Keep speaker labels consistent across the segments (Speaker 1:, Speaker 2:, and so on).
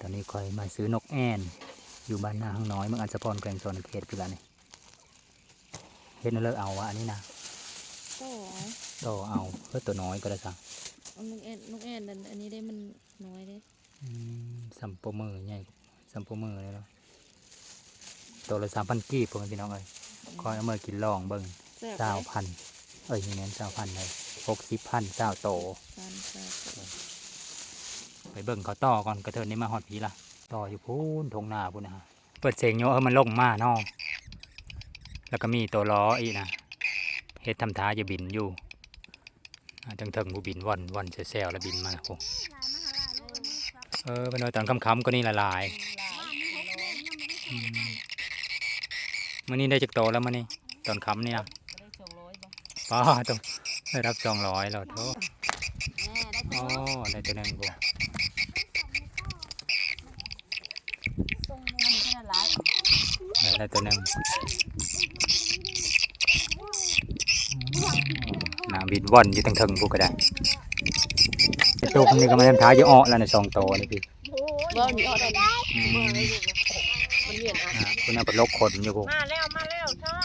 Speaker 1: ตอนนี้คอยมาซื้อนกแอ่นอยู่บ้านนาห้างน้อยเมืองอัศพรแกวงโซนเขตพี่ละนี่เฮ็ดนั่นเลิกเอาวะอันนี้นะ
Speaker 2: ก็
Speaker 1: ต่อเอาเพื่อตัวน้อยก็ได้สั่ง
Speaker 2: เอาลูกแอนลูกแอนนั่นอันนี้ได้มันน้อยเด้
Speaker 1: สัมโปมือใหญ่สัมโปมือเลยเนาะตัวละสามพันกีบพวกพี่น้องเอ้ยคอยเอามือกินลองเบิ่ง
Speaker 2: แซ่บ
Speaker 1: เจ้าพันเอ้ยนี่แม่นเจ้าพันเลยหกสิบพันเจ้าโต
Speaker 2: พันแซ่บ
Speaker 1: ไปเบิ่งเขาต่อก่อนกระเทินนี่มาหอดพีละต่ออยู่พูนทงนาพูนนะฮะเปิดเสียงโยเออมันลงมาเนาะแล้วก็มีตัวล้ออีกนะเฮ็ดทำท่าจะบินอยู่อ่าจังเถิงผู้บินว่อนว่อนเซลแล้วบินมาโอ้เออเป็นว่าตอนค่ำๆก็นี่ละลายอืมมันนี่ได้จากโตแล้วมันนี่ตอนค่ำนี่นะ
Speaker 2: ได้สองร้อยบ่
Speaker 1: ป้าต้องได้รับสองร้อยแล้วโทษ
Speaker 2: แน่ได้
Speaker 1: อ๋อได้ตัวหนึงกู
Speaker 2: ส่งมันแค่หลาย
Speaker 1: ได้ตัวหนึงน้ำบินว่อนอยู่ตั้งเถิงกูก็ได้ไอ้ตัวคนนี้ก็มาทำท้ายอยู่อ้อแล้วในสองตัวนี่พี่
Speaker 2: บ่มีออได้
Speaker 1: อืม
Speaker 2: มันเวียนอะ
Speaker 1: อ่าคุณเอาไปลกขนอยู่กู
Speaker 2: มาแล้วมาแล้วเถอะ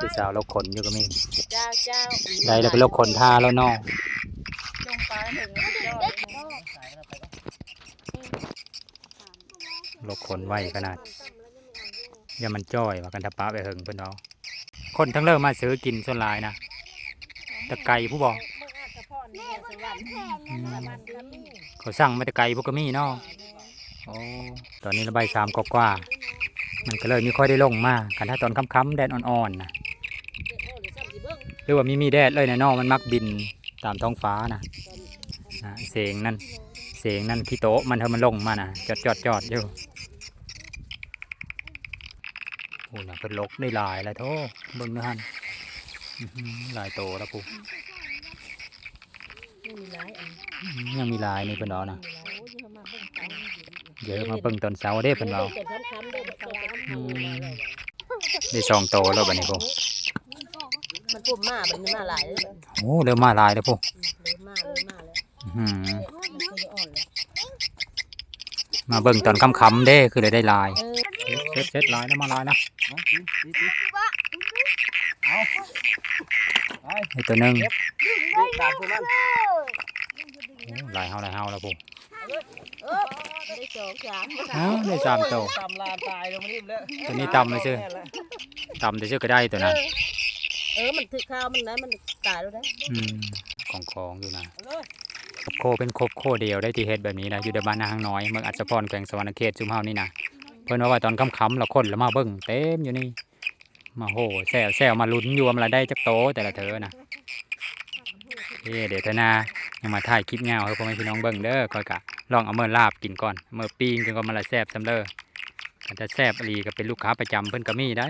Speaker 1: พี่สาวลกขนอยู่ก็มีได้แล้วไปลกขนท่าแล้วนอ
Speaker 2: จงปถึงยอด
Speaker 1: ลกขนไว้ขนาด อย่ามันจ้อยว่ากันทะปะไปเหิงเพิ่นเอาคนทั้งเลิกมาซื้อกินส่วนหลายนะตะไก่ผู้บอกเขาสั่งมาต่ไกพวกกมีเนาะโอ้ตอนนี้ระบายสามกว่ามันก็เลยม่ค่อยได้ลงมากันถ้าตอนค่ำๆแดดอ่อนๆนะหรือว่ามีมีแดดเลยนะนอมันมักบินตามท้องฟ้านะนะเสียงนั่นเสียงนั่นที่โต๊ะมันเธอมันลงมานะจอดจอดจอดอยู่ โอ้นะเป็นลกได้หลายแล้วโทเบิ่งเนื้อหันอื้อหือหลายโตแล้วปู
Speaker 2: มีหลายอัน
Speaker 1: อื้อหือยังมีหลายนี่เพิ่นเอานะ
Speaker 2: โอ้ยมาเบิ่งกัน
Speaker 1: เยอะมาเบิ่งตอนเช้าเด้เพิ่นเอา
Speaker 2: เป็นค้ำๆได้เจ้าค้ำ
Speaker 1: ได้สองโตแล้วบัดนี้พวก
Speaker 2: มันปุ่มมาเป็นมาหลายเลย
Speaker 1: โอ้เริ่มมาหลายแล้วพวก
Speaker 2: เลยมาเลยมาแล้ว
Speaker 1: อื้อหือ
Speaker 2: มันเคยอ่อนเลย
Speaker 1: มาเบิ่งตอนค่ำๆเด้คือเลยได้หลาย
Speaker 2: เอ อ
Speaker 1: เซ็ตเซ็ตหลายนะมาหลายนะไอ้ตัวหนึง
Speaker 3: ตามตัวนั้น
Speaker 1: โอ้หลายเฮาหลายเฮาแล้วพวก
Speaker 2: เออได้สองสาม
Speaker 1: อ้าวได้สามโต
Speaker 3: ตำลาตายลงมารีบแล้ว
Speaker 1: ตัวนี้ต่ำเลยชื่อต่ำแต่ชื่อก็ได้ตัวนั้น
Speaker 2: เออมันถือข้าวมันนะมันตายแล้วนะ
Speaker 1: อืมของของอยู่นะโคเป็นโคบโคเดียวได้ที่เฮ็ดแบบนี้นะอยู่ในบ้านนาหางน้อยเมืองอัศพรแขวงสวรรณเขตจุมเฮานี่นะ เพิ่นว่าว่าตอนค่ำๆเราคนแล้วมาเบิ่งเต็มอยู่นี่ มาโหแซวแซวมาลุ้นยวมันละได้จักโตแต่ละเธอนะเอ้เดี๋ยวเธอนายังมาถ่ายคลิปเงาให้พ่อแม่พี่น้องเบิ่งเด้อคอยกะลองเอาเมื่อลาบกินก่อนเมื่อปีงกินก่อนมาละแซบซำเด้อกันจะแซบอีก็เป็นลูกค้าประจำเพิ่นก็มีได้